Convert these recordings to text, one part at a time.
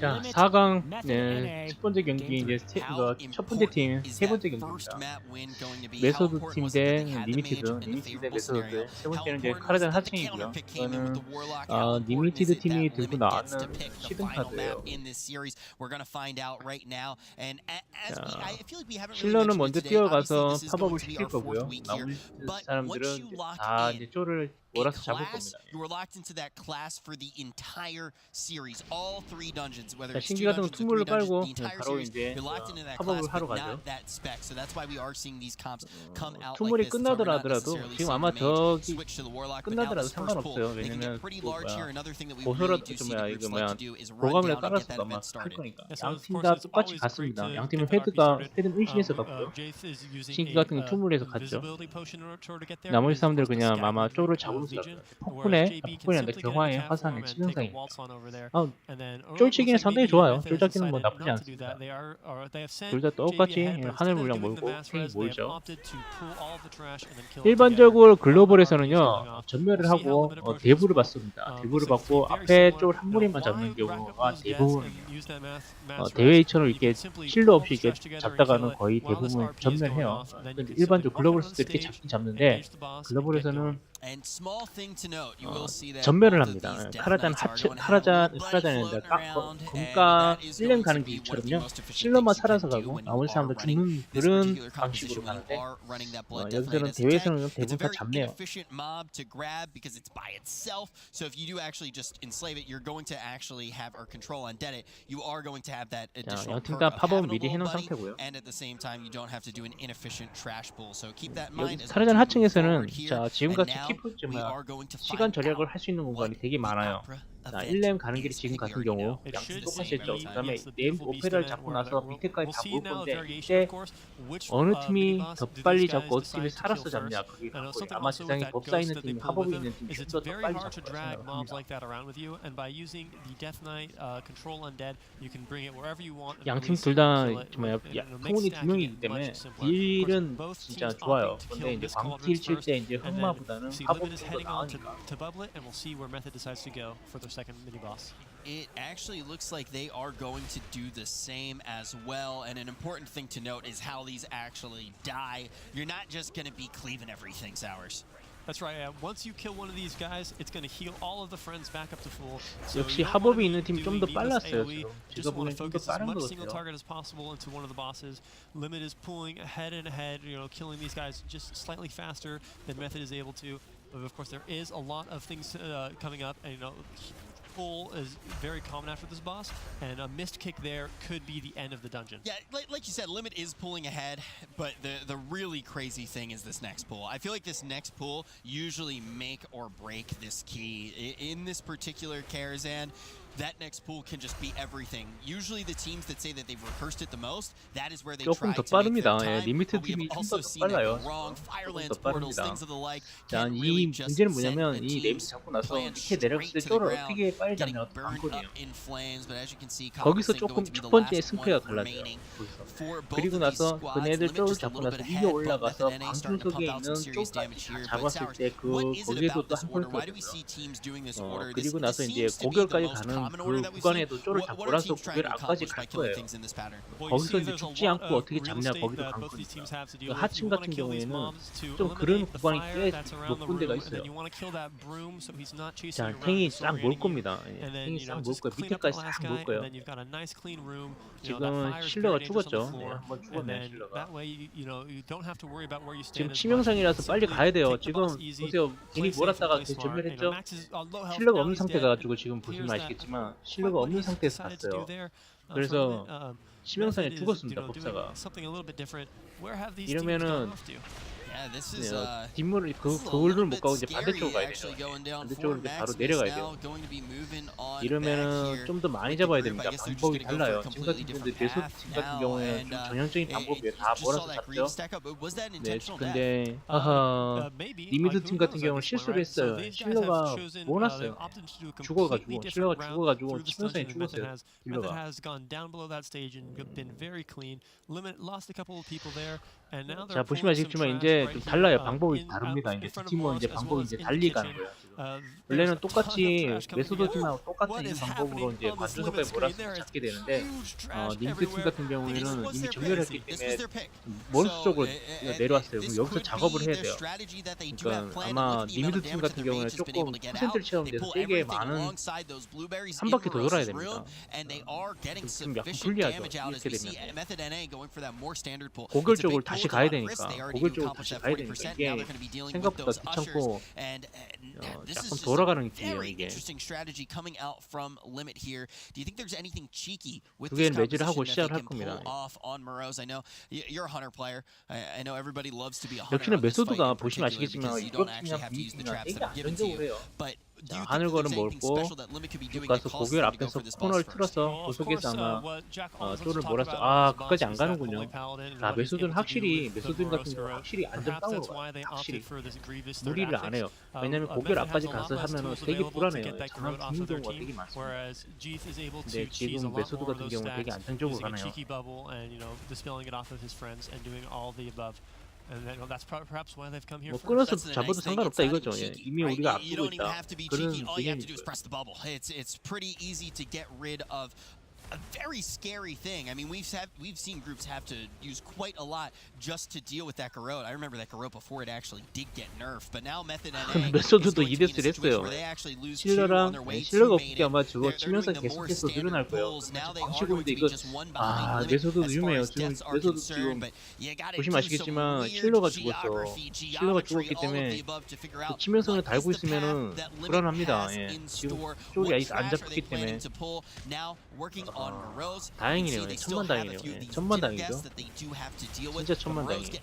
자, 4강은 첫 번째 경기 이제 세, 첫 번째 팀 세 번째 경기입니다. 메소드 팀 대 리미티드, 리미티드 대 메소드. 세 번째는 이제 카르잔 하층이고요. 저는 아, 리미티드 팀이 들고 나왔는 시든 카드예요. 자, 실러는 먼저 뛰어가서 팝업을 시킬 거고요. 나머지 사람들은 다 이제 쪼를 몰아서 잡을 겁니다. 자, 신기 같은 건 투물을 빨고 바로 이제 팝업을 하러 가죠. 투물이 어, 끝나더라도 지금 그 아마 저기 끝나더라도 상관없어요. 왜냐면 보소라도 좀 뭐야 이거 뭐야 보감을 따라서 아마 할 거니까 양팀 다 똑같이 갔습니다. 양팀은 패드가 패드 1신에서 갔고요. 신기 같은 건 투물에서 갔죠. 나머지 사람들 그냥 아마 쪼를 잡고 보여주더라고요. 덕분에 덕분에 경화의 화산의 치명상입니다. 쫄치기는 상당히 좋아요. 쫄잡기는 뭐 나쁘지 않습니다. 둘 다 똑같이 하늘 물량 몰고 생이 모이죠. 일반적으로 글로벌에서는요 어, 전멸을 하고 어, 대부를 받습니다. 대부를 받고 앞에 쪽한 무리만 잡는 경우가 대부분이에요. 어, 대회 2천을 이렇게 실로 없이 이렇게 잡다가는 거의 대부분 전멸해요. 일반적으로 글로벌에서도 이렇게 잡긴 잡는데 글로벌에서는 어, 전멸을 합니다. 카라잔 하체, 카라잔, 카라잔인데 딱 어, 금가 1년 가는 길처럼요. 실로만 살아서 가고 나머지 사람들 죽는 그런 방식으로 가는데 어, 여기서는 대회에서는 대부분 다 잡네요. So if you do actually just enslave it, you're going to actually have or control on Denet. You are going to have that additional perk of having a little buddy, and at the same time, you don't have to do an inefficient trash pool. So keep that in mind. 카르잔 하층에서는 자 지금 같이 싶을 쯤에 시간 절약을 할 수 있는 공간이 되게 많아요. 아, 자, 그렇죠. 1렘 가는 길이 지금 같은 경우 양쪽 똑같이 했죠. 그 다음에 네임 오페라를 잡고 나서 밑에까지 다 모을 건데 이때 어느 팀이 더 빨리 잡고 어느 팀이 살아서 잡냐 그게 갖고 아마 세상에 법사 있는 팀, 합법이 있는 팀이 좀더 빨리 잡을 것같습니다. 양팀 둘다 정말 성운이 두 명이기 때문에 딜은 진짜 좋아요. 근데 이제 광킬 칠때 이제 흑마보다는 합법이 더 나으니까. second mini boss. It actually looks like they are going to do the same as well. And an important thing to note is how these actually die. You're not just going to be cleaving everything, Sours. That's right. Yeah. Once you kill one of these guys, it's going to heal all of the friends back up to full. So 역시 합업이 있는 팀 좀더 빨랐어요. AOE, just want to focus as much single target as possible into one of the bosses. Limit is pulling ahead and ahead, you know, killing these guys just slightly faster than Method is able to. But of course, there is a lot of things uh, coming up, and you know, pull is very common after this boss, and a missed kick there could be the end of the dungeon. Yeah, like, like you said, Limit is pulling ahead, but the, the really crazy thing is this next pull. I feel like this next pull usually make or break this key. In this particular Karazhan, that next pool can just be everything. Usually the teams that say that they've rehearsed it the most, that is where they try to make their time. 예, 리미트 팀이 좀더 빨라요. 좀더 빠릅니다. 난 이 문제는 뭐냐면 이 레이스 잡고 나서 밑에 내려갔을 때 쪼를 어떻게 빨리 잡냐가 관건이에요. 거기서 조금 첫 번째 승패가 갈라져요. 그리고 나서 그네들 쪼를 잡고 나서 위에 올라가서 방중 속에 있는 쪼까지 잡았을 때 그 거기에도 또 한 포인트가 있어요. 어, 그리고 나서 이제 고결까지 가는 그 구간에도 쪼를 잡고 라서 그걸 안까지 갈 거예요. 거기서 이제 죽지 않고 어떻게 잡냐 거기도 관건이니까 그 하층 같은 경우에는 좀 그런 구간이 꽤몇 군데가 있어요. 자, 탱이 싹 몰 겁니다. 예, 탱이 싹 몰 거예요. 밑에까지 싹 몰 거예요. 지금 실러가 죽었죠. 네, 한번 죽었네 네, 네. 실러가. 지금 치명상이라서 빨리 가야 돼요. 지금 보세요. 군이 몰았다가 전멸했죠. 실러가 없는 상태가 가지고 지금 보시면 아시겠지만 실러가 없는 상태에서 갔어요. 그래서 치명상에 죽었습니다. 법사가. 이러면은 뒷문을 그, 그 홀을 못 가고 이제 반대쪽으로 가야 돼요. 반대쪽으로 이제 바로 내려가야 돼요. 이러면은 좀 더 많이 잡아야 됩니다. 방법이 달라요. 지금 같은 경우는 배수 네, 팀 같은 경우에는 좀 전형적인 방법이에요. 다 몰아서 잡죠. 네, 근데 아하 리미드 팀 같은 경우는 실수를 했어요. 실러가 몰았어요. 죽어가지고 실러가 죽어가지고 치명상에 죽었어요. 실러가. 자 보시면 아시겠지만 이제 좀 달라요. 방법이 다릅니다. 이제 스팀은 이제 방법이 이제 달리 가는 거예요 원래는 똑같이 메소드지만 똑같은 방법으로 이제 반주석에 몰아서 찾게 되는데 어, 닌트팀 같은 경우에는 이미 정렬했기 때문에 먼수 쪽으로 내려왔어요. 그럼 뭐 여기서 작업을 해야 돼요. 그러니까 아마 니미드팀 같은 경우에는 조금 퍼센트를 채우는데서 되게 많은 한 바퀴 더 돌아야 됩니다. 지금 약간 불리하죠 이렇게 되면 고결적으로 다시 조금씩 가야 되니까. 고글 쪽으로 다시 가야 되니까 이게 생각보다 귀찮고 어, 조금 돌아가는 길이에요 이게. 그게 매질을 하고 시작을 할 겁니다. 역시나 메소드가 보시면 아시겠지만 이건 그냥 미인이나 되게 안전적으로 해요. 자, 하늘걸음 몰고 가서 고결 앞에서 코너를 틀어서 고속에서 아마 어, 쫄을 몰았어 아 끝까지 안 가는군요. 아 메소드는 확실히 메소드 같은 경우 확실히 안전빵으로 가요 확실히 무리를 안 해요. 왜냐면 고결 앞까지 가서 하면은 되게 불안해요. 장난 죽는 경우가 되게 많습니다. 근데 지금 메소드 같은 경우 되게 안정적으로 가네요. 뭐 끊어서 잡아도 상관없다 이거죠. 예. 이미 우리가 앞두고 있다. 그런 의견이죠. a very scary thing. I mean, we've have, we've seen groups have to use quite a lot just to deal with that Garrote. I remember that Garrote before it actually did get nerfed, but now Method and 메소드도 2대스를 했어요. 실러랑 실러가 없기 아마 저거 치면서 계속해서 늘어날 거예요. 방식인데 이거 아 메소드도 유명해요. 지금 메소드 지금 보시면 아시겠지만 실러가 죽었어. 실러가 죽었기 때문에 그 치면서는 달고 있으면은 불안합니다. 예. 지금 쪽이 아직 안 잡혔기 때문에 다행이네요. 천만 다행이네요. 천만 다행이죠. 진짜 천만 다행이에요.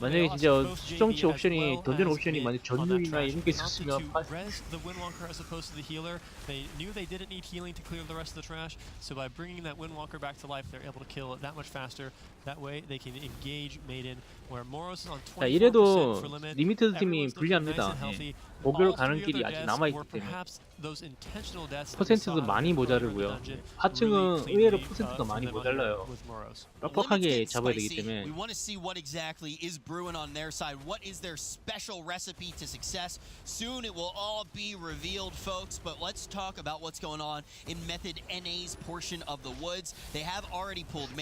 만약에 진짜 수정치 옵션이 던전 옵션이 만약 전율이나 이런 게 있었으면 the Windwalker as opposed to the healer. They knew they didn't need healing to clear the rest of the trash, so by bringing that Windwalker back to life, they're able to kill it that much faster. That way, they can engage Maiden, where Moros is on 24% for limit. 리미티드 팀이 불리합니다. 거기로 가는 길이 아직 남아있기 때문에 퍼센트도 많이 모자르고요. 하층은 의외로 퍼센트도 많이 모자라요. 뻑뻑하게 잡아야 되기 때문에.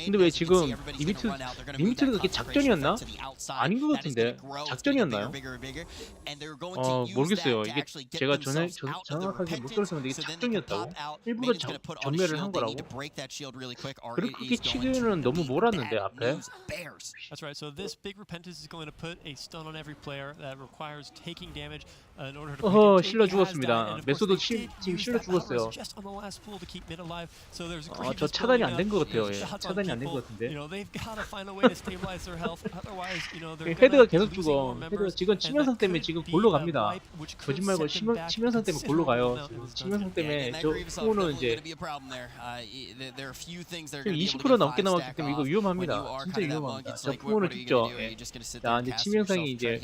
근데 왜 지금 리미트, 리미트가 그게 작전이었나? 아닌 것 같은데. 작전이었나요? 어 모르겠어요 모르겠어요. 이게 제가 전에 저, 정확하게 못 들었었는데 이게 작정이었다고 일부러 정, 전멸을 한 거라고. 그리고 그게 치기는 너무 몰았는데 앞에. That's right. So this big repentance is going to put a stun on every player that requires taking damage. 어허 실려 죽었습니다. 메소도 치, 지금 실려 죽었어요. 아저 차단이 안 된 것 같아요. 예. 차단이 안 된 것 같은데. 예, 헤드가 계속 죽어. 헤드가 지금 치명상 때문에 지금 골로 갑니다. 거짓말고 치명상 때문에 골로 가요. 치명상 때문에 저 후는 이제 지금 20% 넘게 남았기 때문에 이거 위험합니다. 진짜 위험합니다. 저 후는 죽죠. 예. 아 이제 치명상이 이제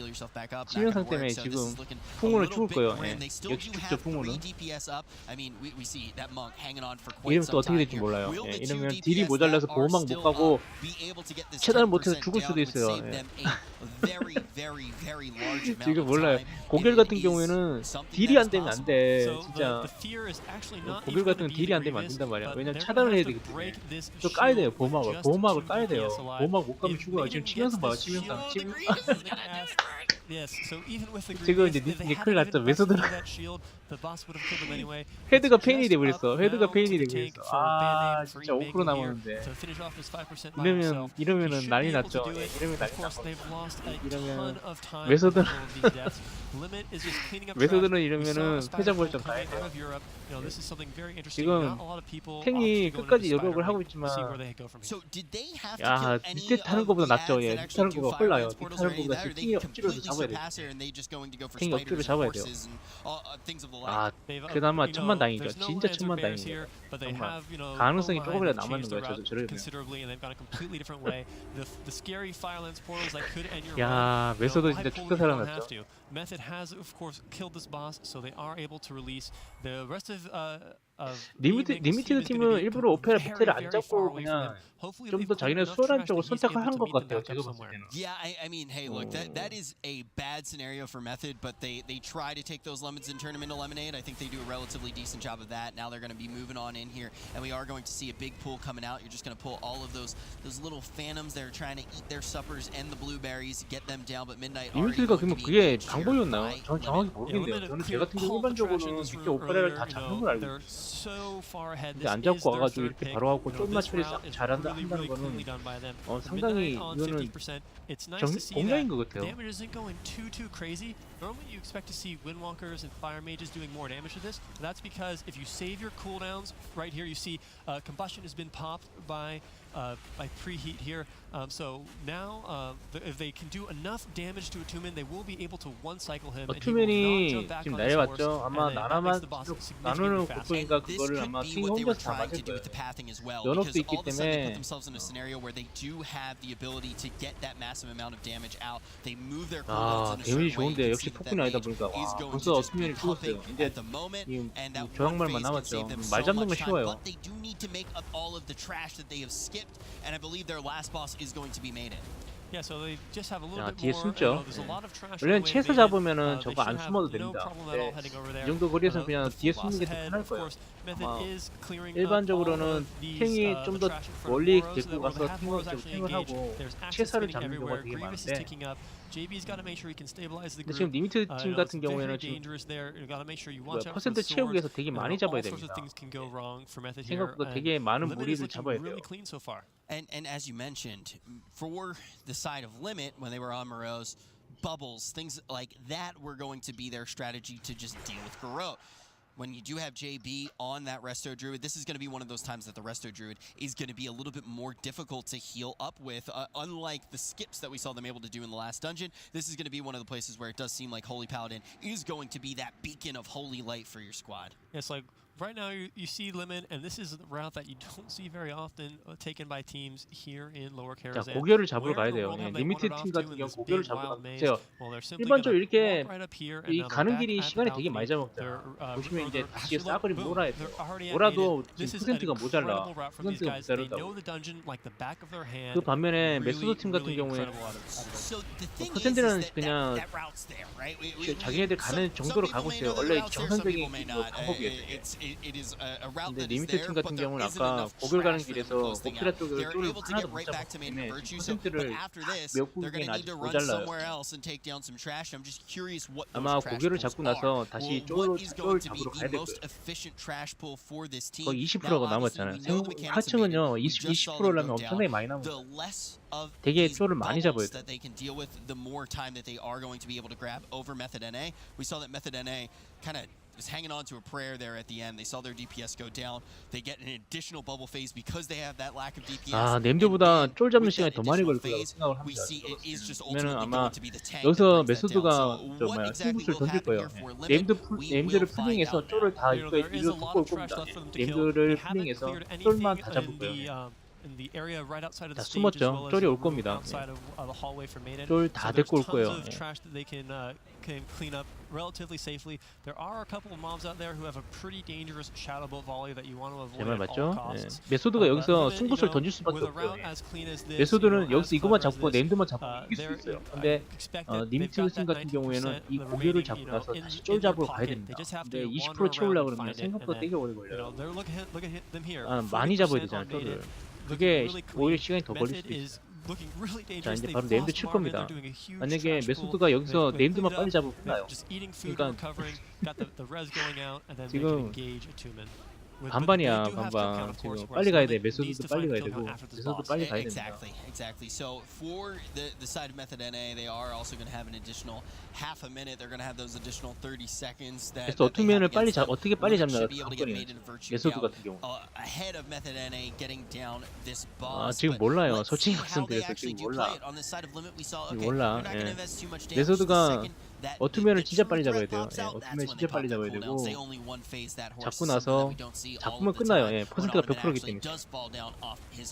치명상 때문에 지금 풍우는 죽을 거예요. 예. 역시 죽죠 풍우는. 이름 또 어떻게 될지 몰라요. 예. 이러면 딜이 모자라서 보호막 못 가고 최단을 못해서 죽을 수도 있어요. 예. 지금 몰라요. 고결 같은 경우에는 딜이 안 되면 안 돼. 진짜 고결 같은 건 딜이 안 되면 안 된단 말이야. 왜냐면 차단을 해야 되거든요. 또 까야 돼요. 보호막을 보호막을 까야 돼요. 보호막 못 가면 죽어요. 지금 치면서 봐요. 치면서 치면서. 지금 이제, 니니 큰일 났죠. 왜 서들어? 헤드가 페인이 돼버렸어. 헤드가 페인이 돼버렸어. 아 진짜 5% 남았는데. 이러면 이러면은 난리 났죠. 이러면 난리 났죠. 이러면 외소들은 외소들은 이러면은 패자벌점 가야 돼요. 지금 탱이 끝까지 노력을 하고 있지만 야 밑에 타는 것보다 낫죠. 예, 밑에 타는 것보다 홀라요. 밑에 타는 것보다 지금 탱이 억지로 잡아야 돼요. 탱이 억지로 잡아야 돼요. 아 그나마 천만 다행이죠. 진짜 천만 다행이에요. 정말 가능성이 조금이라도 남았는 거예요. 저도 저를 야 메서도 진짜 죽다 살아났죠. Method has of course killed this boss, so they are able to release the rest of. Uh, 리미티, 리미티드 팀은 일부러 오페라 베테를 안 잡고 그냥 좀 더 자기네 수월한 쪽을 선택한 것 같아요. 제가 봤을 때는. Yeah, I, I mean, hey, look, that that is a bad scenario for Method, but they they try to take those lemons and turn them into lemonade. I think they do a relatively decent job of that. Now they're going to be moving on in here, and we are going to see a big pool coming out. You're just going to pull all of those those little phantoms that are trying to eat their suppers and the blueberries, get them down. But Midnight already 이미지가 going 그러면 to be 그게 engaged here 방법이었나요? by 저는 정확히 모르겠네요. 저는 제 같은 경우 일반적으로는 이렇게 오퍼레를 다 잡는 걸 알고 있어요. 근데 안 잡고 와가지고 이렇게 바로 하고 좀만 처리 잘한다 really, really cleanly done by them. Midnight on 50%. It's nice to see that. Damage isn't going too too crazy. Normally you expect to see Windwalkers and Fire Mages doing more damage to this. But that's because if you save your cooldowns, right here you see uh, Combustion has been popped by uh, by preheat here. Um, so now, uh, if they can do enough damage to a Tumen, they will be able to one cycle him. And he will not jump back on his horse, 아마 and then that makes the boss significantly faster. And this could be what they were trying to do with the pathing as well, because all of a sudden they put themselves in a scenario where they do have the ability to get that massive amount of damage out. They move their cooldowns in a certain way. That mage is going to just be puffing at the moment, and that one phase can save them so much time. But they do need to make up all of the trash that they have skipped. skipped, and I believe their last boss is going to be Maiden. Yeah, so they just have a little 야, bit 뒤에 more. You know, 숨죠. there's a lot of trash. 원래는 away 채소 mid. Uh, 잡으면은 they 저거 should 안 have 숨어도 no 됩니다. problem at all 네. heading over 이 there. 정도 거리에서 그냥 뒤에 숨는 게 더 편할 거예요. 아마 일반적으로는 탱이 좀 더 멀리 데리고 가서 탱을 좀 탱을 하고 채사를 잡는 경우가 되게 많은데 JB's got to make sure he can stabilize the 근데 지금 리미트 uh, 팀 같은 경우에는 지금 dangerous there. You got to make sure you watch 퍼센트 the 되게 많이 잡아야 of 됩니다. things can go wrong for Method 생각보다 되게 많은 무리를 잡아야 돼요. really clean so far. And and as you mentioned, for the side of Limit, when they were on Moreau's bubbles, things like that were going to be their strategy to just deal with Garot when you do have JB on that Resto Druid, this is going to be one of those times that the Resto Druid is going to be a little bit more difficult to heal up with. Uh, unlike the skips that we saw them able to do in the last dungeon, this is going to be one of the places where it does seem like Holy Paladin is going to be that beacon of holy light for your squad. It's like right now you, you see Lemon, and this is the route that you don't see very often taken by teams here in Lower 자, k a r a z a n 고결을 잡으러 가야 돼요. 예, 리미트 팀 같은 경우 고결을 잡으러 가세요. 일반적으로 이렇게 이 가는 길이 시간이 되게 많이 잡아먹잖아. 보시면 이제 다시 싸그리 몰아야 돼요. 몰아도 지금 퍼센트가 모자라. 퍼센트가 모자라다고. 그 반면에 메소드 팀 같은 경우에 퍼센트는 뭐 그냥 자기네들 가는 정도로 가고 있어요. 원래 정상적인 방법이었어요. 근데 리미트 팀 같은 경우는 아까 고글 가는 길에서 고키라 쪽으로 쪼를 하나도 못 잡았기 때문에 퍼센트를 아, 몇 분이나 아직 모자라요. 아마 고개를 잡고 나서 다시 쫄로 쫄 잡으러 가야 될 거예요. 거의 20%가 남았잖아요. 하층은요 20, 20%라면 엄청나게 많이 남아요. 되게 쪼를 많이 잡아야 돼. The more time that they are going to be able to grab over Method NA, we saw that Method NA kind of was hanging on to a prayer there at the end. They saw their DPS go down. They get an additional bubble phase because they have that lack of DPS. 아, 냄드보다 쫄 잡는 시간이 더 많이 걸릴 거라고 생각을 합니다. 그러면 아마 여기서 메소드가 정말 승부수를 던질 거예요. 냄드 냄드를 풀링해서 쫄을 다 이거 이거 갖고 올 겁니다. 냄드를 풀링해서 쫄만 다 잡을 거예요. 다 숨었죠. 쫄이 올 겁니다. 쫄 다 데리고 올 거예요. relatively safely. There are a couple of mobs out there who have a pretty dangerous shadow bolt volley that you want to avoid. 제말 맞죠? 예. 메소드가 여기서 승부수를 던질 수밖에 없어요. 메소드는 여기서 이것만 잡고 랜드만 잡고 이길 수 있어요. 근데 어, 님트슨 같은 경우에는 이 고개를 잡고 나서 다시 쫄 잡으러 가야 됩니다. 근데 20% 채우려고 그러면 생각보다 되게 오래 걸려요. 아, 많이 잡아야 되잖아요, 쫄을. 그게 오히려 시간이 더 걸릴 수도 있어요. 자 이제 바로 네임드 칠 겁니다. 만약에 메소드가 여기서 네임드만 빨리 잡으면 끝나요. 그러니까 지금 반반이야 반반 지금 빨리 가야 돼 메소드도 빨리 가야 되고 메소드도 빨리 가야 됩니다. Exactly, exactly. So for the the side of method NA, they are also going to have an additional half a minute. They're going to have those additional 30 seconds that. 그래서 투면을 빨리 잡 어떻게 빨리 잡냐가 관건이에요. 메소드 같은 경우. Ahead of method NA getting down this boss. 아 지금 몰라요. 솔직히 말씀드려서 지금 몰라. 지금 몰라. 예. 메소드가 어투면 when 진짜 빨리 잡아야 cooldowns. 되고 They only one phase that horse, 잡고 나서 잡으면 끝나요. 예, 퍼센트가 Ottoman 100%이기 actually 때문에.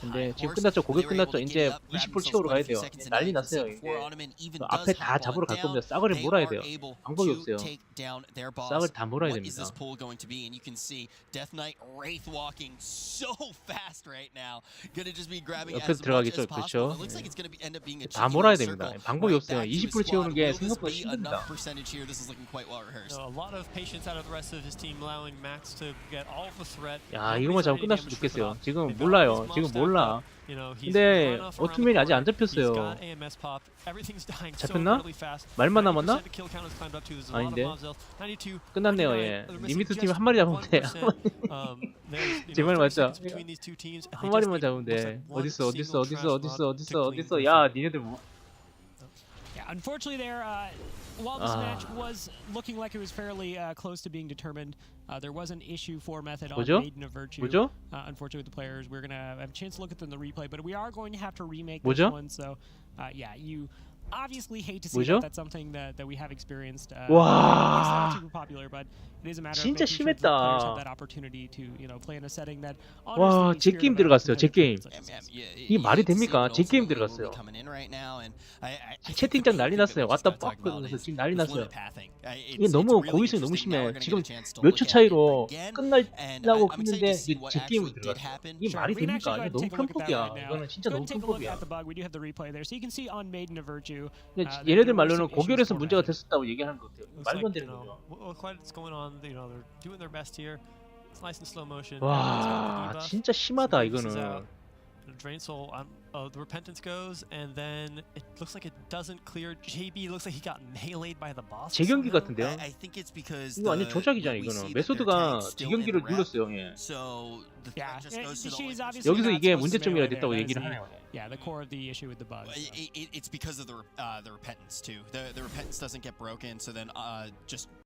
근데 지금. 끝났죠. able 끝났죠. 이제 get up, grab 20% themselves 채우러 가야 돼요. and 난리 났어요. 그 does 앞에 다 잡으러 갈 겁니다. 싸그리 몰아야 돼요. 방법이 없어요. 싹을 다 몰아야 됩니다. 옆에서 들어가겠죠. 그렇죠. A 다 몰아야 됩니다. 방법이 없어요. back to his 20% 채우는. 게 생각보다 힘듭니다. Enough percentage here? This is looking quite well rehearsed. Know, a lot of patience out of the rest of his team, allowing Max to get all the threat. 야 이거만 잡으면 있겠어요. Phenom. 지금 몰라요. 지금 몰라. 근데 어투맨이 아직 안 잡혔어요. so 잡혔나? 말만 남았나? 90% kill count has climbed up to. There's a lot of 아닌데. mobs else. 92, 끝났네요. 99. 예. 리미트 팀 한 마리 잡으면 돼. 1%. Um, there's, you 제 know, 말30 맞죠? 한 마리만 잡으면 돼. 어딨어 어딨어 어딨어 어딨어 어딨어 어딨어. 야. 니네들 뭐 Yeah, unfortunately there, uh, while this uh. match was looking like it was fairly uh, close to being determined, uh, there was an issue for Method on Maiden of Virtue. Uh, unfortunately with the players, we're going to have a chance to look at them in the replay, but we are going to have to remake this one, so uh, yeah, you obviously hate to see 뭐죠? that. That's something that, that we have experienced. Uh, 와. It's not super popular, but it is a matter 진짜 of making sure that the players 심했다. have that opportunity to, you know, play in a setting that. 와, honors the 제 spirit 게임 of a 들어갔어요, 제 competitive 게임. tournament such as this. 이게 말이 됩니까? 제 게임 들어갔어요. 채팅창 난리 났어요. 왔다 그래서 is- 지금 난리 났어요. Uh, 이게 너무 고의성이 너무 심해. 지금 몇 초 차이로 끝날라고 했는데 이제 제 did 들어갔어요. 이게 말이 됩니까? 이게 go 너무 now. 이거는 진짜 Go 너무 ahead and take a look 편폭이야. at the bug. We do have the replay there, so you can see on Maiden of Virtue. 근데 Uh, 얘네들 말로는 고결에서 문제가. 됐었다고 얘기하는 것 같아요. 말도 안 되는 거죠. 와. 진짜 심하다 이거는. out. The Drain Soul, um, uh, the Repentance goes, and then it looks like it doesn't clear. JB looks like he got meleeed by the boss. 재경기 somehow. 같은데요? I, I think it's because 이거 완전 the- 조작이잖아 we see 이거는. that their 메소드가 tank's still in 재경기를 the rep, 눌렀어요. 예. So the Yeah, threat just eh, goes to the she's only obviously 여기서 not 이게 supposed to 문제점이라 melee 됐다고 there. 얘기를 That is 하네요. the- Yeah, the core of the issue with the bugs. It, it, it's because of the re- uh, the repentance too. The the repentance doesn't get broken, so then uh, just